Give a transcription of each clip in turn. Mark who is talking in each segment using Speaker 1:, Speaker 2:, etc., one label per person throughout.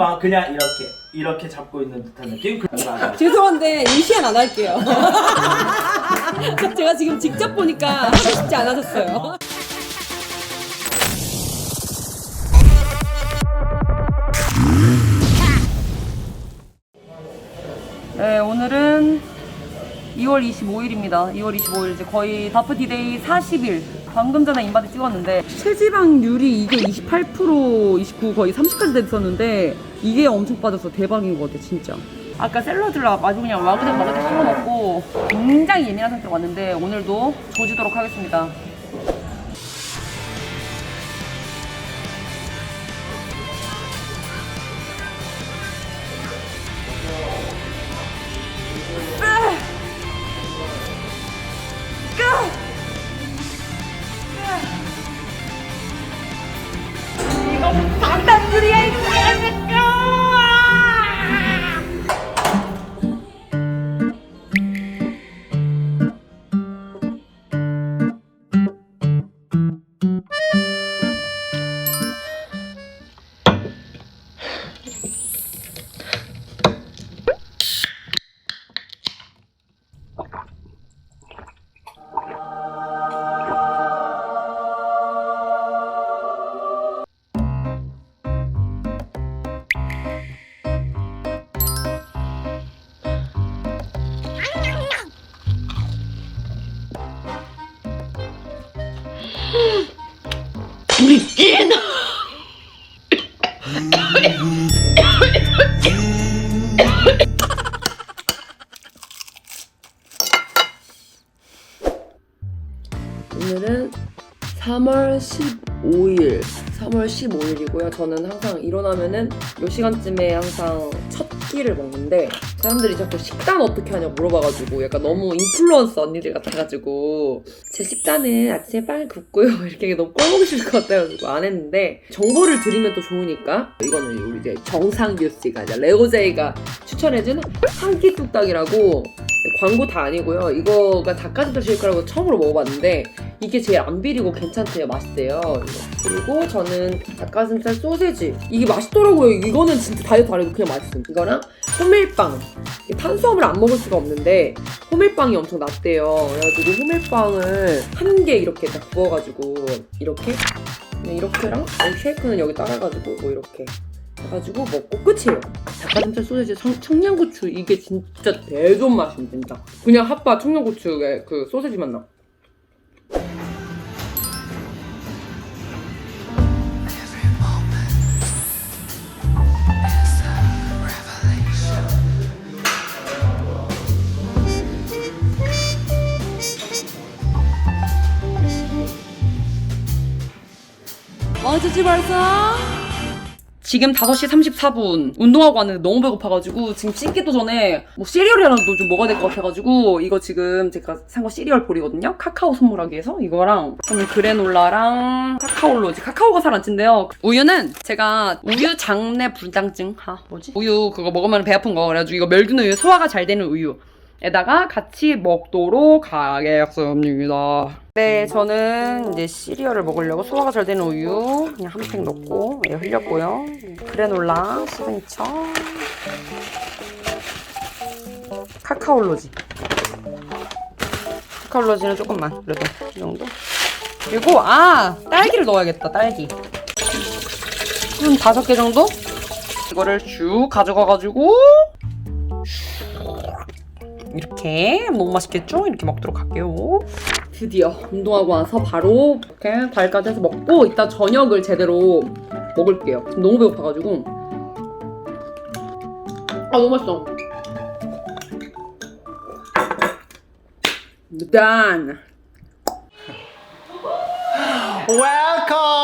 Speaker 1: 막 그냥 이렇게 이렇게 잡고 있는 듯한 느낌. 그-
Speaker 2: 죄송한데 임시안 안 할게요. 제가 지금 직접 보니까 하고 싶지 않아졌어요. 네, 오늘은 2월 25일입니다. 2월 25일 이제 거의 바프 디데이 40일. 방금 전에 인바디 찍었는데 체지방률이 이게 28% 29 거의 30까지 됐었는데 이게 엄청 빠져서 대박인 것 같아 진짜. 아까 샐러드를 아주 그냥 와그작 와그작 씹어 먹고 굉장히 예민한 상태로 왔는데 오늘도 조지도록 하겠습니다.
Speaker 3: 오늘은 3월 15일 3월 15일이고요. 저는 항상 일어나면은 이 시간쯤에 항상 첫 끼를 먹는데 사람들이 자꾸 식단 어떻게 하냐 물어봐가지고 약간 너무 인플루언서 언니들 같아가지고 제 식단은 아침에 빵을 굽고요 이렇게 너무 꼴보기 싫을 것 같아가지고 안 했는데 정보를 드리면 또 좋으니까 이거는 우리 이제 정상규 씨가 이제 레오제이가 추천해준 한끼 뚝딱이라고 광고 다 아니고요. 이거가 닭가슴살 쉐이크라고 처음으로 먹어봤는데 이게 제일 안 비리고 괜찮대요. 맛있대요. 그리고 저는 닭가슴살 소세지. 이게 맛있더라고요. 이거는 진짜 다이어트 안 해도 그냥 맛있음. 이거랑 호밀빵. 탄수화물 안 먹을 수가 없는데 호밀빵이 엄청 낫대요. 그래가지고 호밀빵을 한 개 이렇게 딱 구워가지고 이렇게 그냥 이렇게랑 쉐이크는 여기 따라가지고 뭐 이렇게 해가지고 먹고 끝이에요. 닭가슴살 소세지 청, 청양고추 이게 진짜 대존 맛임 진짜. 그냥 핫바 청양고추의 그 소세지 맛 나.
Speaker 2: 어쩌지 벌써? 지금 5시 34분. 운동하고 왔는데 너무 배고파가지고 지금 씻기도 전에 뭐 시리얼이라도 좀 먹어야 될 것 같아가지고 이거 지금 제가 산 거 시리얼 볼이거든요? 카카오 선물하기 위해서 이거랑 저는 그래놀라랑 카카오로지 카카오가 살안 찐대요. 우유는 제가 우유 장내 불당증? 아 뭐지? 우유 그거 먹으면 배 아픈 거. 그래가지고 이거 멸균 우유 소화가 잘 되는 우유 에다가 같이 먹도록 하겠습니다. 네, 저는 이제 시리얼을 먹으려고 소화가 잘 되는 우유 그냥 한 팩 넣고 예, 흘렸고요. 그래놀라 시그니처. 카카올로지. 카카올로지는 조금만 그래도 이 정도? 그리고 아 딸기를 넣어야겠다 딸기. 한 다섯 개 정도? 이거를 쭉 가져가가지고 이렇게 너무 맛있겠죠? 이렇게 먹도록 할게요. 드디어 운동하고 와서 바로 이렇게 달까지 해서 먹고 이따 저녁을 제대로 먹을게요. 지금 너무 배고파가지고. 아 너무 맛있어. 짠.
Speaker 4: Welcome!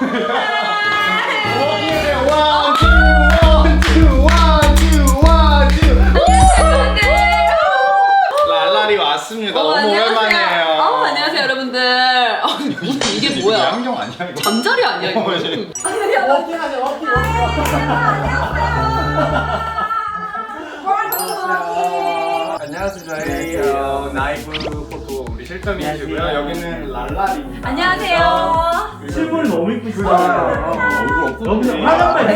Speaker 4: one,
Speaker 2: 뭐야?
Speaker 4: 안경 아니야 이거?
Speaker 2: 잠자리 아니야 이거?
Speaker 4: 어, 맞아요. 안녕하세요. 저희 어, 나이브 포토 우리 실장님이시고요. 여기는 랄랄입니다.
Speaker 2: 안녕하세요.
Speaker 1: 실물이 너무 이쁘시다.
Speaker 4: 얼굴
Speaker 1: 여기서 화장만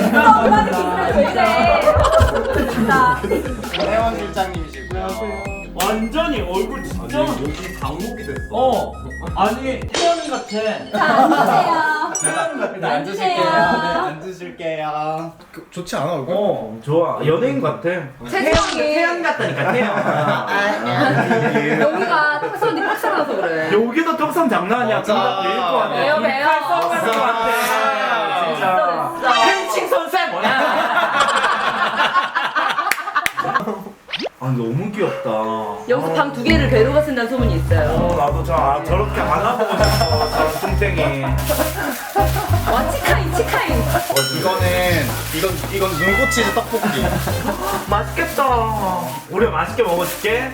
Speaker 4: 혜원 실장님이시고요.
Speaker 1: 완전히 얼굴 진짜.
Speaker 4: 여기 방목이 됐어.
Speaker 1: 어. 아니 태연이 같아.
Speaker 5: 앉으세요. 앉으세요.
Speaker 4: 앉으실게요. 그, 좋지 않아 얼굴?
Speaker 1: 어 좋아. 연예인 같아.
Speaker 5: 세상에.
Speaker 1: 태연 같다니까 태연.
Speaker 5: 여기가 탁선이 팍살나서 그래.
Speaker 1: 여기도 턱선 장난 아니야.
Speaker 4: 맞아.
Speaker 1: 금방 내릴 것 같아.
Speaker 5: 왜요, 왜요?
Speaker 1: 것 같아. 진짜.
Speaker 5: 됐어, 됐어.
Speaker 1: 펜칭 선생 뭐야? 아 너무 귀엽다.
Speaker 5: 여기서 방 두 개를 배로가 쓴다는 소문이 있어요.
Speaker 1: 어, 나도 저, 아, 저렇게 안아보고 싶어. 저런 뚱땡이.
Speaker 5: 와, 치카인, 치카인.
Speaker 4: 이거는 이건 이건 눈꽃치즈 떡볶이.
Speaker 1: 맛있겠다. 우리 맛있게 먹어줄게.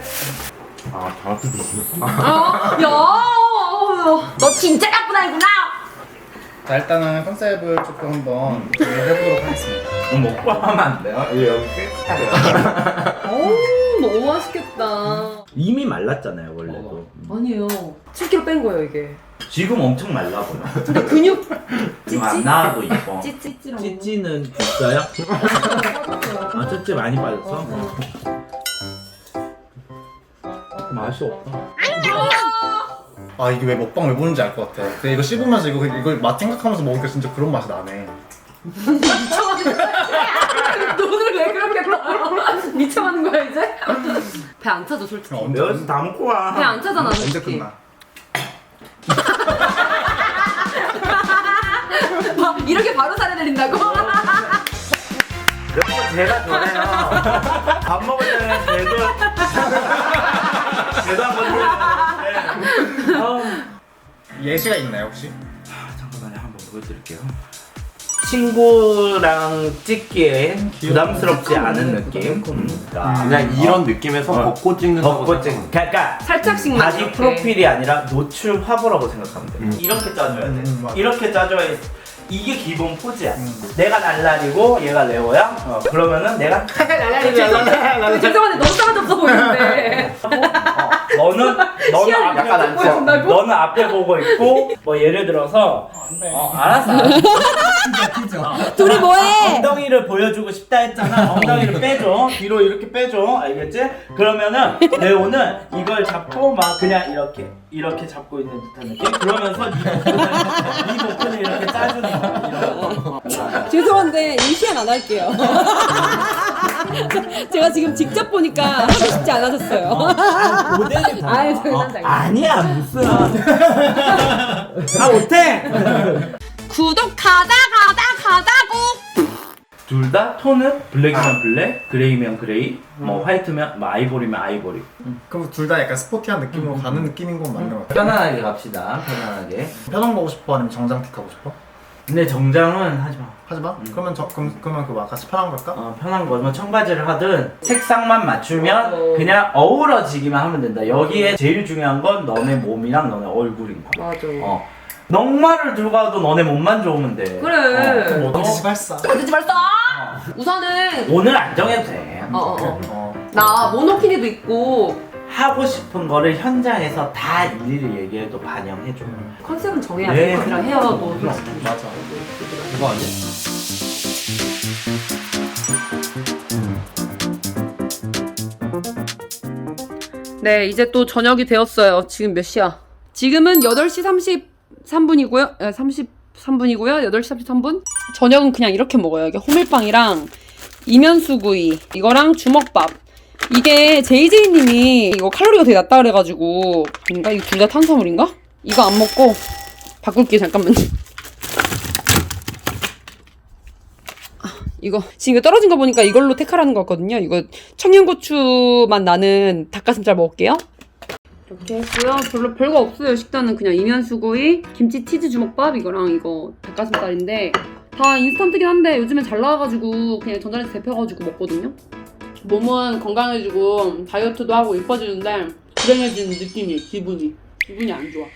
Speaker 5: 어, 야, 어, 너 진짜 나쁜 아이구나.
Speaker 4: 자 일단은 컨셉을 조금 한번 해보도록 하겠습니다.
Speaker 1: 먹방하면 안 돼요? 예, 여기 깨끗하게.
Speaker 5: 오, 너무 맛있겠다.
Speaker 1: 이미 말랐잖아요, 원래도.
Speaker 5: 아니에요. 7kg 뺀 거예요, 이게.
Speaker 1: 지금 엄청 말라 보여.
Speaker 5: 근데 근육
Speaker 1: 지금 안 나와도 이뻐.
Speaker 5: 찌찌찌라고.
Speaker 1: 찌찌는 있어요? 아, 찌찌 많이 빠졌어? 맛이 없다.
Speaker 4: 아 이게 왜 먹방 왜 보는지 알 것 같아. 근데 이거 씹으면서 이거 이걸 맛 생각하면서 먹으니까 진짜 그런 맛이 나네.
Speaker 5: 눈을 왜 그렇게 떠? 미쳐가는 거야, 이제? 배 안 차죠, 솔직히.
Speaker 4: 그럼 언제
Speaker 1: 매워서 다 먹고 와.
Speaker 5: 배 안 차잖아,
Speaker 4: 언제
Speaker 5: 솔직히.
Speaker 4: 끝나?
Speaker 5: 봐, 이렇게 바로 살해 내린다고?
Speaker 1: 여러분 제가 저래요. 밥 먹을 때는 제도 제도 한번 해주는데. 아,
Speaker 4: 예시가 있나요 혹시?
Speaker 1: 잠깐만요 한번 보여드릴게요. 친구랑 찍기엔 부담스럽지 않은 느낌. 음.
Speaker 6: 그냥 이런 느낌에서
Speaker 1: 어.
Speaker 6: 벚꽃 찍는
Speaker 1: 벚꽃 찍. 그러니까
Speaker 5: 살짝씩만.
Speaker 1: 바디
Speaker 5: 이렇게.
Speaker 1: 프로필이 아니라 노출 화보라고 생각하면 돼.
Speaker 6: 음.
Speaker 1: 이렇게 짜줘야 돼.
Speaker 4: 음, 맞아.
Speaker 1: 이렇게 짜줘야 돼. 이게 기본 포즈야.
Speaker 4: 음.
Speaker 1: 내가 날라리고 얘가 레오야. 어, 그러면은 내가
Speaker 5: 죄송한데, 죄송한데 너무 싸가지 없어 보이는데.
Speaker 1: 어, 너는 너는
Speaker 5: 시야를
Speaker 1: 앞에
Speaker 5: 약간 안 보여 준다고?
Speaker 1: 너는 앞에 보고 있고 뭐 예를 들어서 어, 알았어. 알았어.
Speaker 5: 둘이 뭐해?
Speaker 1: 엉덩이를 보여주고 싶다 했잖아. 엉덩이를 빼줘. 뒤로 이렇게 빼줘. 알겠지? 그러면은 레오는 이걸 잡고 막 그냥 이렇게 이렇게 잡고 있는 듯한 느낌. 그러면서 네 목근을 이렇게 짜주는 거야. 이런 거.
Speaker 7: 죄송한데 일시엔 안 할게요. 제가 지금 직접 보니까 하고 싶지 않아졌어요.
Speaker 1: 모델이 다.
Speaker 5: 아이, 장난장이야.
Speaker 1: 아니야 무슨. 아 못해.
Speaker 5: 구독하다, 가다, 가다고.
Speaker 1: 둘 다 톤은 블랙이면 블랙, 그레이면 그레이, 뭐 화이트면 뭐 아이보리면 아이보리.
Speaker 4: 그럼 둘 다 약간 스포티한 느낌으로 가는 느낌인 건 맞는 것 같아.
Speaker 1: 편안하게 갑시다. 편안하게.
Speaker 4: 편한 거고 싶어 아니면 정장틱 하고 싶어?
Speaker 1: 근데 정장은 하지 마.
Speaker 4: 하지 마. 그러면 저 그럼 그러면 그거 같이 편한 걸까?
Speaker 1: 어, 편한 거, 뭐 청바지를 하든 색상만 맞추면
Speaker 5: 어.
Speaker 1: 그냥 어우러지기만 하면 된다. 여기에 제일 중요한 건 너네 몸이랑 너네 얼굴인 거.
Speaker 5: 맞아.
Speaker 1: 어. 넉마를 들고 가도 너네 몸만 좋으면 돼.
Speaker 5: 그래.
Speaker 4: 그럼 어디지 발사.
Speaker 5: 어디지 말자. 우선은
Speaker 1: 오늘 안 정해도 돼.
Speaker 5: 어, 어, 어.
Speaker 4: 어.
Speaker 5: 나 모노키니도 있고
Speaker 1: 하고 싶은 거를 현장에서 다 일일이 얘기해도 반영해줘.
Speaker 5: 컨셉은 정해야
Speaker 1: 네.
Speaker 5: 돼. 컨셉이랑 헤어도 솔직히.
Speaker 4: 맞아.
Speaker 6: 그거 아니야?
Speaker 2: 네, 이제 또 저녁이 되었어요. 지금 몇 시야? 지금은 8시 33분이고요. 33분이고요. 8시 33분. 저녁은 그냥 이렇게 먹어요. 이게 호밀빵이랑 이면수구이, 이거랑 주먹밥. 이게 JJ님이 이거 칼로리가 되게 낮다 그래가지고 인가 이거 둘 다 탄수화물인가? 이거 안 먹고 바꿀게요. 잠깐만요. 아, 이거 지금 이거 떨어진 거 보니까 이걸로 택하라는 거거든요. 이거 청양고추만 나는 닭가슴살 먹을게요. 이렇게 했고요. 별로 별거 없어요. 식단은 그냥 이면수구이, 김치 치즈 주먹밥 이거랑 이거 닭가슴살인데 다 인스턴트긴 한데 요즘에 잘 나와가지고 그냥 전자레인지 데펴가지고 먹거든요. 몸은 건강해지고 다이어트도 하고 이뻐지는데 불행해지는 느낌이 기분이 기분이 안 좋아.